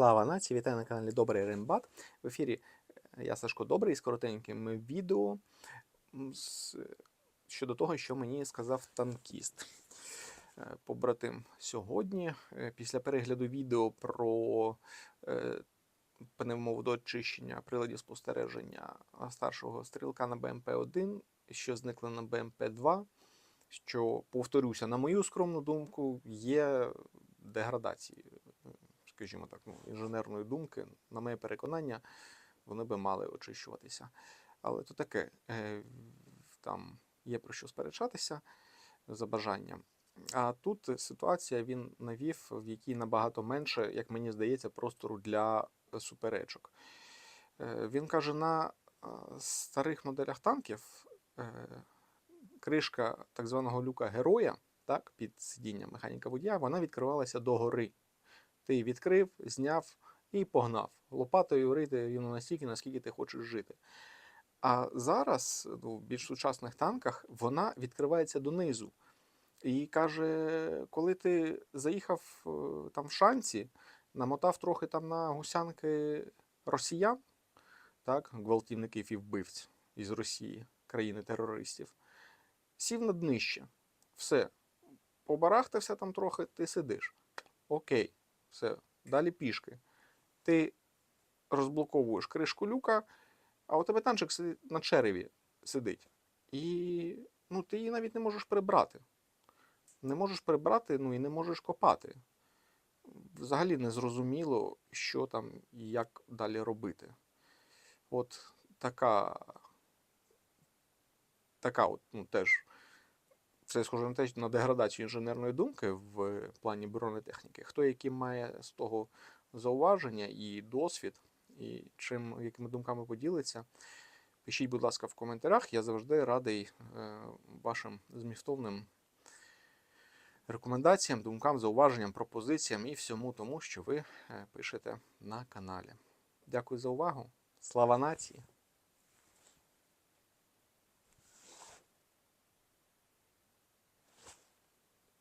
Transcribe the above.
Слава нації! Вітаю на каналі Добрий Рембат. В ефірі е, я Сашко Добрий з коротеньким відео щодо того, що мені сказав танкіст. Е, Побратим сьогодні, е, після перегляду відео про пневмоводоочищення приладів спостереження старшого стрілка на БМП-1, що зникли на БМП-2, що, повторюся, на мою скромну думку, є деградацією скажімо так, ну, інженерної думки, на моє переконання, вони би мали очищуватися. Але то таке, е, там є про що сперечатися за бажанням. А тут ситуація він навів, в якій набагато менше, як мені здається, простору для суперечок. Е, Він каже, на е, старих моделях танків кришка так званого люка героя, так, під сидінням механіка водія, вона відкривалася догори. Ти відкрив, зняв і погнав. Лопатою рити настільки, наскільки ти хочеш жити. А зараз, ну, в більш сучасних танках, вона відкривається донизу. І каже, коли ти заїхав е, там в шанці, намотав трохи там на гусянки росіян, так, гвалтівників і вбивць із Росії, країни терористів, сів на днище. Все. Побарахтався там трохи, ти сидиш. Окей, все, далі пішки. Ти розблоковуєш кришку люка, а у тебе танчик сидить на череві сидить. І ну, ти її навіть не можеш прибрати. Не можеш прибрати, ну і не можеш копати. Взагалі не зрозуміло, що там і як далі робити. От така, така от, ну, теж це схоже на те, на деградацію інженерної думки в плані бронетехніки. Хто які має з того зауваження і досвід, і чим, якими думками поділиться, пишіть, будь ласка, в коментарях. Я завжди радий е, вашим змістовним рекомендаціям, думкам, зауваженням, пропозиціям і всьому тому, що ви е, пишете на каналі. Дякую за увагу. Слава нації!